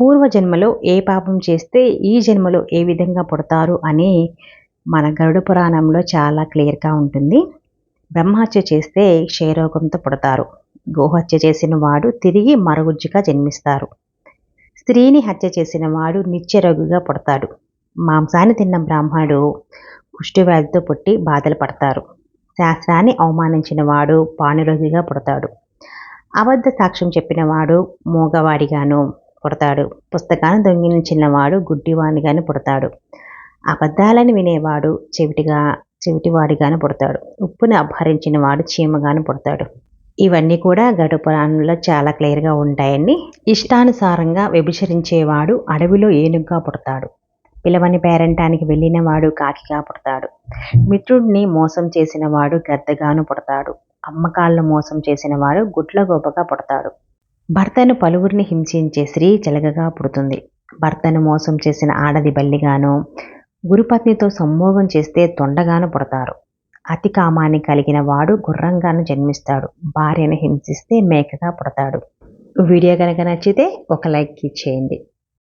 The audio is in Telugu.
పూర్వజన్మలో ఏ పాపం చేస్తే ఈ జన్మలో ఏ విధంగా పుడతారు అని మన గరుడ పురాణంలో చాలా క్లియర్గా ఉంటుంది. బ్రహ్మహత్య చేస్తే క్షయరోగంతో పుడతారు. గోహత్య చేసిన వాడు తిరిగి మరుగుజ్జుగా జన్మిస్తారు. స్త్రీని హత్య చేసిన వాడు నిత్యరోగిగా పుడతాడు. మాంసాన్ని తిన్న బ్రాహ్మణుడు కుష్ఠవ్యాధితో పుట్టి బాధలు పడతారు. శాస్త్రాన్ని అవమానించిన వాడు పాణిరోగిగా పుడతాడు. అబద్ధ సాక్ష్యం చెప్పిన వాడు మూగవాడిగాను పుడతాడు. పుస్తకాన్ని దొంగిలించిన చిన్నవాడు గుడ్డివాడిగాను పుడతాడు. అబద్ధాలను వినేవాడు చెవిటిగా చెవిటివాడిగాను పుడతాడు. ఉప్పుని అపహరించిన వాడు చీమగాను పుడతాడు. ఇవన్నీ కూడా గడు పురాణంలో చాలా క్లియర్గా ఉంటాయండి. ఇష్టానుసారంగా వ్యభిచరించేవాడు అడవిలో ఏనుగుగా పుడతాడు. పిలవని పేరంటానికి వెళ్ళినవాడు కాకిగా పుడతాడు. మిత్రుడిని మోసం చేసిన వాడు గద్దగాను పుడతాడు. అమ్మకాలను మోసం చేసిన వాడు గుడ్ల గోపగా పుడతాడు. భర్తను పలువురిని హింసించే స్త్రీ జలగగా పుడుతుంది. భర్తను మోసం చేసిన ఆడది బల్లిగాను గురుపత్నితో సంభోగం చేస్తే తొండగాను పుడతారు. అతి కామాన్ని కలిగిన వాడు గుర్రంగాను జన్మిస్తాడు. భార్యను హింసిస్తే మేకగా పుడతాడు. వీడియో కనుక నచ్చితే ఒక లైక్ ఇచ్చేయండి